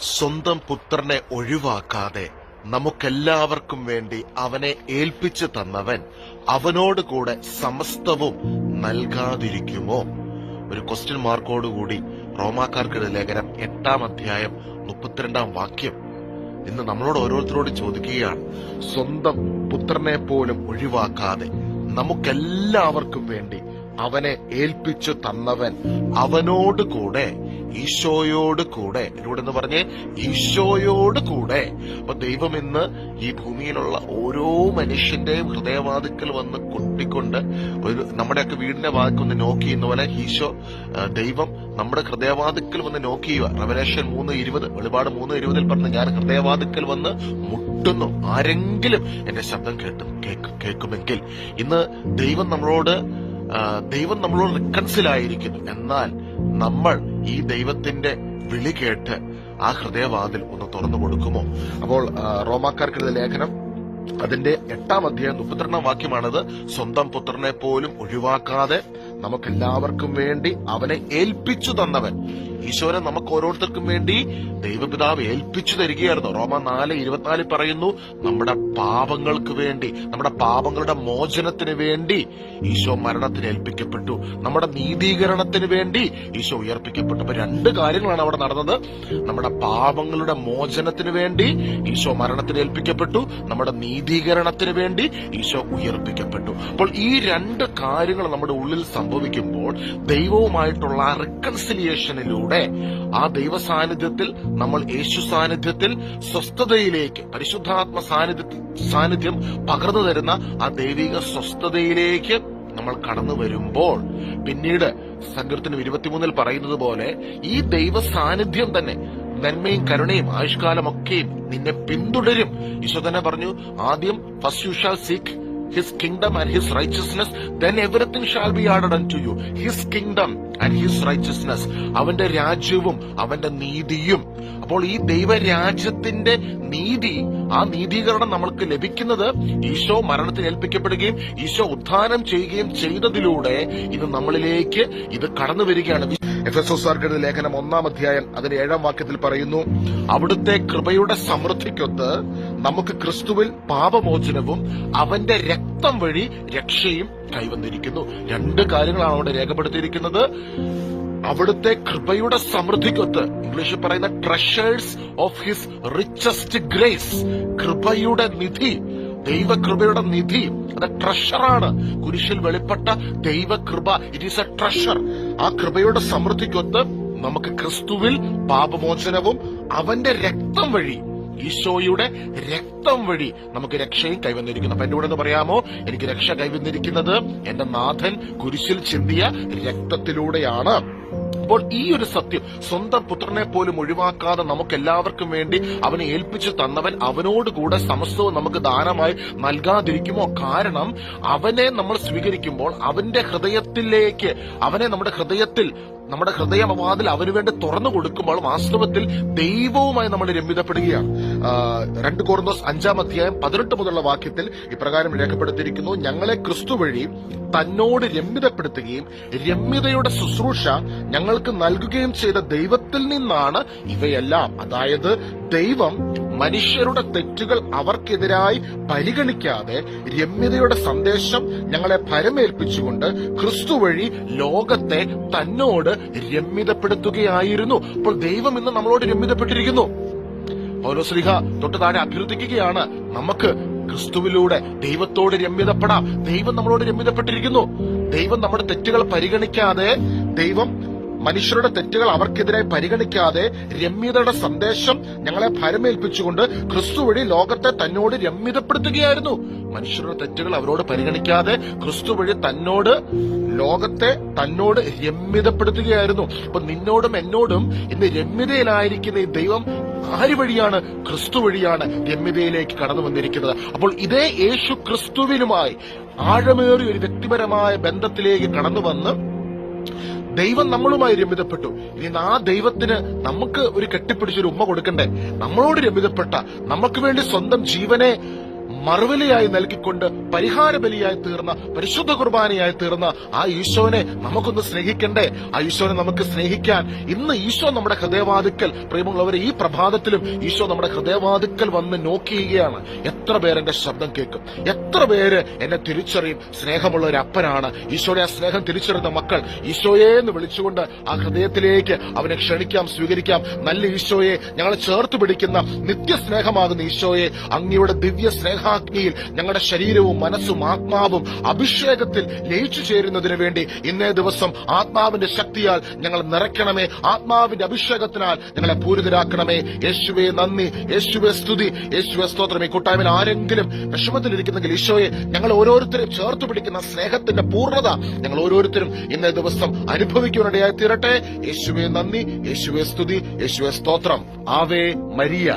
സ്വന്തം പുത്രനെ ഒഴിവാക്കാതെ നമുക്കെല്ലാവർക്കും വേണ്ടി അവനെ ഏൽപ്പിച്ചു തന്നവൻ അവനോട് കൂടെ സമസ്തവും നൽകാതിരിക്കുമോ? ഒരു ക്വസ്റ്റ്യൻ മാർക്കോടുകൂടി റോമാക്കാർക്കിടെ ലേഖനം എട്ടാം അധ്യായം മുപ്പത്തിരണ്ടാം വാക്യം ഇന്ന് നമ്മളോട് ഓരോരുത്തരോട് ചോദിക്കുകയാണ്. സ്വന്തം പുത്രനെ പോലും ഒഴിവാക്കാതെ നമുക്കെല്ലാവർക്കും വേണ്ടി അവനെ ഏൽപ്പിച്ചു തന്നവൻ അവനോട് കൂടെ ഈശോയോട് കൂടെ. എന്നോട് എന്ന് പറഞ്ഞ് ഈശോയോട് കൂടെ. അപ്പൊ ദൈവം ഇന്ന് ഈ ഭൂമിയിലുള്ള ഓരോ മനുഷ്യന്റെയും ഹൃദയവാതുക്കൽ വന്ന് കൊട്ടിക്കൊണ്ട് ഒരു നമ്മുടെയൊക്കെ വീടിന്റെ വാതിക്കൊന്ന് നോക്കി എന്ന പോലെ ഈശോ ദൈവം നമ്മുടെ ഹൃദയവാതുക്കൽ വന്ന് നോക്കി റവലേഷൻ മൂന്ന് ഇരുപത് വെളിപാട് മൂന്ന് ഇരുപതിൽ പറഞ്ഞ് ഞാൻ ഹൃദയവാതുക്കൽ വന്ന് മുട്ടുന്നു. ആരെങ്കിലും എന്റെ ശബ്ദം കേട്ടു കേൾക്കുമെങ്കിൽ ഇന്ന് ദൈവം നമ്മളോട് ദൈവം നമ്മളോട് റിക്കൺസിലായിരിക്കുന്നു എന്നാൽ നമ്മൾ ഈ ദൈവത്തിന്റെ വിളി കേട്ട് ആ ഹൃദയവാതിൽ ഒന്ന് തുറന്നു കൊടുക്കുമോ? അപ്പോൾ റോമാക്കാർക്കെഴുതിയ ലേഖനം അതിന്റെ എട്ടാം അധ്യായം മുപ്പത്തിരണ്ടാം വാക്യമാണത്. സ്വന്തം പുത്രനെ പോലും ഒഴിവാക്കാതെ നമുക്കെല്ലാവർക്കും വേണ്ടി അവനെ ഏൽപ്പിച്ചു തന്നവൻ. ഈശോനെ നമുക്ക് ഓരോരുത്തർക്കും വേണ്ടി ദൈവപിതാവ് ഏൽപ്പിച്ചു തരികയായിരുന്നു. റോമ നാല് ഇരുപത്തിനാല് പറയുന്നു നമ്മുടെ പാപങ്ങൾക്ക് വേണ്ടി നമ്മുടെ പാപങ്ങളുടെ മോചനത്തിന് വേണ്ടി ഈശോ മരണത്തിന് ഏൽപ്പിക്കപ്പെട്ടു. നമ്മുടെ നീതീകരണത്തിന് വേണ്ടി ഈശോ ഉയർപ്പിക്കപ്പെട്ടു. അപ്പൊ രണ്ട് കാര്യങ്ങളാണ് അവിടെ നടന്നത്. നമ്മുടെ പാപങ്ങളുടെ മോചനത്തിന് വേണ്ടി ഈശോ മരണത്തിന് ഏൽപ്പിക്കപ്പെട്ടു. നമ്മുടെ നീതീകരണത്തിന് വേണ്ടി ഈശോ ഉയർപ്പിക്കപ്പെട്ടു. അപ്പോൾ ഈ രണ്ട് കാര്യങ്ങൾ നമ്മുടെ ഉള്ളിൽ സംഭവിക്കുമ്പോൾ ദൈവവുമായിട്ടുള്ള റിക്കൺസിലിയേഷനിലൂടെ ആ ദൈവ സാന്നിധ്യത്തിൽ നമ്മൾ യേശു സാന്നിധ്യത്തിൽ സ്വസ്ഥതയിലേക്ക് പരിശുദ്ധാത്മ സാന്നിധ്യത്തിൽ സാന്നിധ്യം പകർന്നു തരുന്ന ആ ദൈവിക സ്വസ്ഥതയിലേക്ക് നമ്മൾ കടന്നു വരുമ്പോൾ പിന്നീട് സങ്കീർത്തനം ഇരുപത്തിമൂന്നിൽ പറയുന്നത് പോലെ ഈ ദൈവ സാന്നിധ്യം തന്നെ നന്മയും കരുണയും ആയുഷ്കാലമൊക്കെയും നിന്നെ പിന്തുടരും. ഈശോ തന്നെ പറഞ്ഞു ആദ്യം first you shall seek his kingdom and his righteousness, then everything shall be added unto you. His kingdom and his righteousness അവന്റെ രാജ്യവും അവന്റെ നീതിയും അപ്പോൾ ഈ ദൈവരാജ്യത്തിന്റെ നീതി ആ നീതീകരണം നമ്മൾക്ക് ലഭിക്കുന്നത് ഈശോ മരണത്തിൽ ഏൽപ്പിക്കപ്പെടുകയും ഈശോ ഉത്ഥാനം ചെയ്യുകയും ചെയ്തതിലൂടെ ഇത് നമ്മളിലേക്ക് ഇത് കടന്നു വരികയാണ് എഫ് എസ് ഒസാർക്കെഴുതിയ ലേഖനം ഒന്നാം അധ്യായം അതിന്റെ ഏഴാം വാക്യത്തിൽ പറയുന്നു അവിടുത്തെ കൃപയുടെ സമൃദ്ധിക്കൊത്ത് നമുക്ക് ക്രിസ്തുവിൽ പാപമോചനവും അവന്റെ രക്തം വഴി രക്ഷയും കൈവന്നിരിക്കുന്നു. രണ്ട് കാര്യങ്ങളാണ് അവിടെ രേഖപ്പെടുത്തിയിരിക്കുന്നത്. അവിടുത്തെ കൃപയുടെ സമൃദ്ധിക്കൊത്ത് ഇംഗ്ലീഷിൽ പറയുന്ന treasures of his richest grace കൃപയുടെ നിധി ദൈവകൃപയുടെ നിധി അത് ട്രഷറാണ് കുരിശിൽ വെളിപ്പെട്ട ദൈവകൃപ ഇറ്റ് ഈസ് എ ട്രഷർ ആ കൃപയുടെ സമൃദ്ധിക്കൊത്ത് നമുക്ക് ക്രിസ്തുവിൽ പാപമോചനവും അവന്റെ രക്തം വഴി ഈശോയുടെ രക്തം വഴി നമുക്ക് രക്ഷയും കൈവന്നിരിക്കുന്നു. അപ്പൊ എന്റെ കൂടെ എന്ന് പറയാമോ? എനിക്ക് രക്ഷ കൈവന്നിരിക്കുന്നത് എന്റെ നാഥൻ കുരിശിൽ ചിന്തിയ രക്തത്തിലൂടെയാണ്. അപ്പോൾ ഈ ഒരു സത്യം സ്വന്തം പുത്രനെ പോലും ഒഴിവാക്കാതെ നമുക്ക് എല്ലാവർക്കും വേണ്ടി അവനെ ഏൽപ്പിച്ചു തന്നവൻ അവനോട് കൂടെ സമസ്തവും നമുക്ക് ദാനമായി നൽകാതിരിക്കുമോ? കാരണം അവനെ നമ്മൾ സ്വീകരിക്കുമ്പോൾ അവന്റെ ഹൃദയത്തിലേക്ക് അവനെ നമ്മുടെ ഹൃദയത്തിൽ നമ്മുടെ ഹൃദയമവാതിൽ അവന് വേണ്ടി തുറന്നു കൊടുക്കുമ്പോൾ വാസ്തവത്തിൽ ദൈവവുമായി നമ്മൾ രമ്യതപ്പെടുകയാണ്. രണ്ട് കോർന്നോസ് അഞ്ചാം അധ്യായം പതിനെട്ട് മുതലുള്ള വാക്യത്തിൽ ഇപ്രകാരം രേഖപ്പെടുത്തിയിരിക്കുന്നു ഞങ്ങളെ ക്രിസ്തു വഴി തന്നോട് രമ്യതപ്പെടുത്തുകയും രമ്യതയുടെ ശുശ്രൂഷ ഞങ്ങൾക്ക് നൽകുകയും ചെയ്ത ദൈവത്തിൽ നിന്നാണ് ഇവയെല്ലാം. അതായത് ദൈവം മനുഷ്യരുടെ തെറ്റുകൾ അവർക്കെതിരായി പരിഗണിക്കാതെ രമ്യതയുടെ സന്ദേശം ഞങ്ങളെ ഭരമേൽപ്പിച്ചുകൊണ്ട് ക്രിസ്തു വഴി ലോകത്തെ തന്നോട് രമ്യതപ്പെടുത്തുകയായിരുന്നു. അപ്പോൾ ദൈവം ഇന്ന് നമ്മളോട് രമ്യതപ്പെട്ടിരിക്കുന്നു. പൗലോസ്ലിഹ തൊട്ട് താഴെ അഭ്യർത്ഥിക്കുകയാണ് നമുക്ക് ക്രിസ്തുവിലൂടെ ദൈവത്തോട് രമ്യതപ്പെടാം. ദൈവം നമ്മളോട് രമ്യതപ്പെട്ടിരിക്കുന്നു. ദൈവം നമ്മുടെ തെറ്റുകൾ പരിഗണിക്കാതെ ദൈവം മനുഷ്യരുടെ തെറ്റുകൾ അവർക്കെതിരായി പരിഗണിക്കാതെ രമ്യതയുടെ സന്ദേശം ഞങ്ങളെ ഭരമേൽപ്പിച്ചുകൊണ്ട് ക്രിസ്തു വഴി ലോകത്തെ തന്നോട് രമ്യതപ്പെടുത്തുകയായിരുന്നു. മനുഷ്യരുടെ തെറ്റുകൾ അവരോട് പരിഗണിക്കാതെ ക്രിസ്തു വഴി തന്നോട് ലോകത്തെ തന്നോട് രമ്യതപ്പെടുത്തുകയായിരുന്നു. അപ്പൊ നിന്നോടും എന്നോടും ഇന്ന് രമ്യതയിലായിരിക്കുന്ന ഈ ദൈവം ആര് വഴിയാണ്? ക്രിസ്തു വഴിയാണ് രമ്യതയിലേക്ക് കടന്നു വന്നിരിക്കുന്നത്. അപ്പോൾ ഇതേ യേശു ക്രിസ്തുവിനുമായി ആഴമേറിയ ഒരു വ്യക്തിപരമായ ബന്ധത്തിലേക്ക് കടന്നു വന്ന് ദൈവം നമ്മളുമായി രമ്യതപ്പെട്ടു. ഇനി ആ ദൈവത്തിന് നമുക്ക് ഒരു കെട്ടിപ്പിടിച്ചൊരു ഉമ്മ കൊടുക്കണ്ടേ? നമ്മളോട് രമ്യതപ്പെട്ട നമുക്ക് വേണ്ടി സ്വന്തം ജീവനെ മറുവിലയായി നൽകിക്കൊണ്ട് പരിഹാര ബലിയായി തീർന്ന പരിശുദ്ധ കുർബാനയായി തീർന്ന ആ ഈശോനെ നമുക്കൊന്ന് സ്നേഹിക്കണ്ടേ? ആ ഈശോനെ നമുക്ക് സ്നേഹിക്കാൻ ഇന്ന് ഈശോ നമ്മുടെ ഹൃദയവാതുക്കൽ. പ്രിയമുള്ളവരെ ഈ പ്രഭാതത്തിലും ഈശോ നമ്മുടെ ഹൃദയവാതുക്കൽ വന്ന് നോക്കിയുകയാണ് എത്ര പേരെന്റെ ശബ്ദം കേൾക്കും? എത്ര പേര് എന്നെ തിരിച്ചറിയും? സ്നേഹമുള്ള ഒരു അപ്പനാണ്. ഈശോയുടെ ആ സ്നേഹം തിരിച്ചറിയുന്ന മക്കൾ ഈശോയെ എന്ന് വിളിച്ചുകൊണ്ട് ആ ഹൃദയത്തിലേക്ക് അവനെ ക്ഷണിക്കാം സ്വീകരിക്കാം. നല്ല ഈശോയെ ഞങ്ങളെ ചേർത്ത് പിടിക്കുന്ന നിത്യസ്നേഹമാകുന്ന ഈശോയെ അങ്ങയുടെ ദിവ്യ സ്നേഹാഗ്നിയിൽ ഞങ്ങളുടെ ശരീരവും മനസ്സും ആത്മാവും അഭിഷേകത്തിൽ ലയിച്ചു ചേരുന്നതിന് വേണ്ടി ഇന്നേ ദിവസം ആത്മാവിന്റെ ശക്തിയാൽ ഞങ്ങൾ നിറയ്ക്കണമേ. ആത്മാവിന്റെ അഭിഷേകത്തിനാൽ ഞങ്ങളെ പൂരിതരാക്കണമേ. യേശുവെ നന്ദി. യേശുവെ സ്തുതി. യേശുവെ സ്തോത്രം. ഈ കൂട്ടായ്മയിൽ ആരെങ്കിലും വിഷമത്തിലിരിക്കുന്നെങ്കിൽ ഈശോയെ ഞങ്ങൾ ഓരോരുത്തരും ചേർത്ത് പിടിക്കുന്ന സ്നേഹത്തിന്റെ പൂർണത ഞങ്ങൾ ഓരോരുത്തരും ഇന്നേ ദിവസം അനുഭവിക്കുവാനിടയായി തീരട്ടെ യേശുവെ നന്ദി. യേശുവെ സ്തുതി. യേശുവെ സ്തോത്രം. Ave Maria.